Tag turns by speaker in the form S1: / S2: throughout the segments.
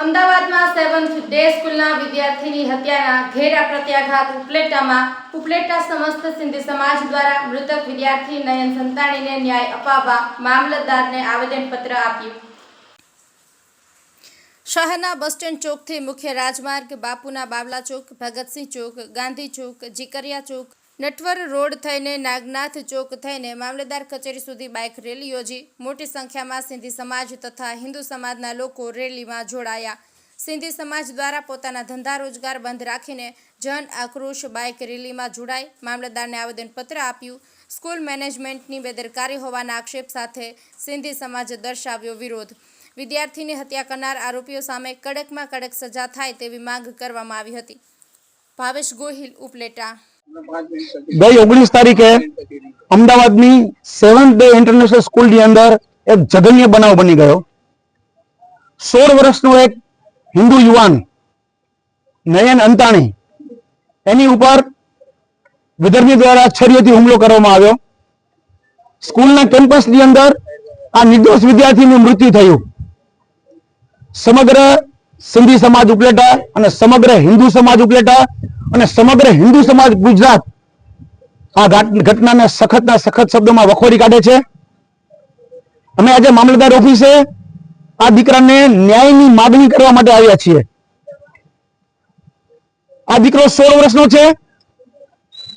S1: અમદાવાદમાં seventh day સ્કૂલના વિદ્યાર્થીની હત્યાના ઘેરા પ્રત્યાઘાત ઉપલેટામાં ઉપલેટા સમસ્ત સિંધી સમાજ દ્વારા મૃતક વિદ્યાર્થી નયન સંતાણીને ન્યાય અપાવવા મામલતદારને આવેદનપત્ર આપ્યું. શહેરના બસ સ્ટેન્ડ ચોકથી મુખ્ય રાજમાર્ગ બાપુના બાવલા ચોક, ભગતસિંહ ચોક, ગાંધી ચોક, જીકરિયા ચોક નટવર રોડ થઈને નાગનાથ ચોક થઈને મામલેદાર કચેરી સુધી બાઇક રેલી યોજી. મોટી સંખ્યામાં સિંધી સમાજ તથા હિન્દુ સમાજના લોકો રેલીમાં જોડાયા. સિંધી સમાજ દ્વારા પોતાના ધંધા રોજગાર બંધ રાખીને જન આક્રોશ બાઇક રેલીમાં જોડાઈ. મામલતદારને આવેદનપત્ર આપ્યું. સ્કૂલ મેનેજમેન્ટની બેદરકારી હોવાના આક્ષેપ સાથે સિંધી સમાજે દર્શાવ્યો વિરોધ. વિદ્યાર્થીની હત્યા કરનાર આરોપીઓ સામે કડકમાં કડક સજા થાય તેવી માંગ કરવામાં આવી હતી. ભાવેશ ગોહિલ, ઉપલેટા.
S2: ગઈ ઓગણીસ તારીખે અમદાવાદની સેવન્થ ડે ઇન્ટરનેશનલ સ્કૂલની અંદર એક જઘન્ય બનાવ બની ગયો. સોળ વર્ષનો એક હિન્દુ યુવાન, નયન અંતાણી, એની ઉપર વિદર્ભી દ્વારા છરીઓથી હુમલો કરવામાં આવ્યો. સ્કૂલના કેમ્પસની અંદર આ નિર્દોષ વિદ્યાર્થીનું મૃત્યુ થયું. સમગ્ર સિંધી સમાજ ઉપલેટા અને સમગ્ર હિન્દુ સમાજ ઉપલેટા અને સમગ્ર હિન્દુ સમાજ ગુજરાત આ ઘટનાને સખતના સખત શબ્દોમાં વખોડી કાઢે છે. અમે આજે મામલતદાર ઓફિસે આ દીકરાને ન્યાયની માગણી કરવા માટે આવ્યા છીએ. આ દીકરો સોળ વર્ષનો છે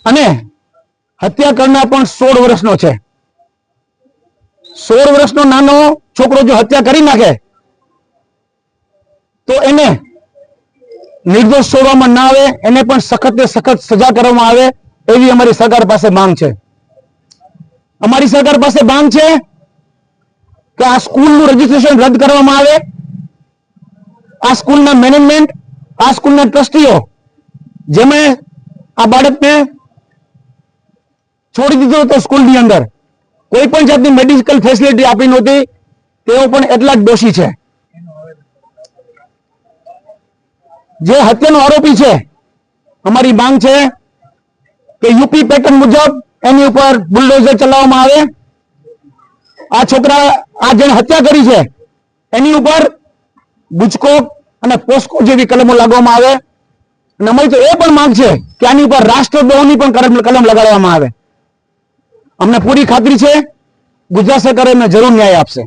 S2: અને હત્યા કરનાર પણ સોળ વર્ષનો છે. સોળ વર્ષનો નાનો છોકરો જો હત્યા કરી નાખે, તો એને નિર્દોષ છોડવામાં ના આવે, એને પણ સખત ને સખત સજા કરવામાં આવે એવી અમારી સરકાર પાસે માંગ છે. અમારી સરકાર પાસે માંગ છે કે આ સ્કૂલનું રજીસ્ટ્રેશન રદ કરવામાં આવે. આ સ્કૂલના મેનેજમેન્ટ આ સ્કૂલના ટ્રસ્ટીઓ, જેમણે આ બાળકને છોડી દીધો હતો સ્કૂલની અંદર, કોઈ પણ જાતની મેડિકલ ફેસિલિટી આપી નહોતી, તેઓ પણ એટલા જ દોષી છે. જે હત્યાનો આરોપી છે, અમારી માંગ છે કે યુપી પેટર્ન મુજબ એની ઉપર બુલડોઝર ચલાવવામાં આવે. આ છોકરા, આ જેને હત્યા કરી છે, એની ઉપર ગુજકો અને પોસ્કો જેવી કલમો લાગવામાં આવે. અને અમારી તો એ પણ માંગ છે કે આની ઉપર રાષ્ટ્રદ્રોહની પણ કલમ લગાડવામાં આવે. અમને પૂરી ખાતરી છે, ગુજરાત સરકાર એમને જરૂર ન્યાય આપશે.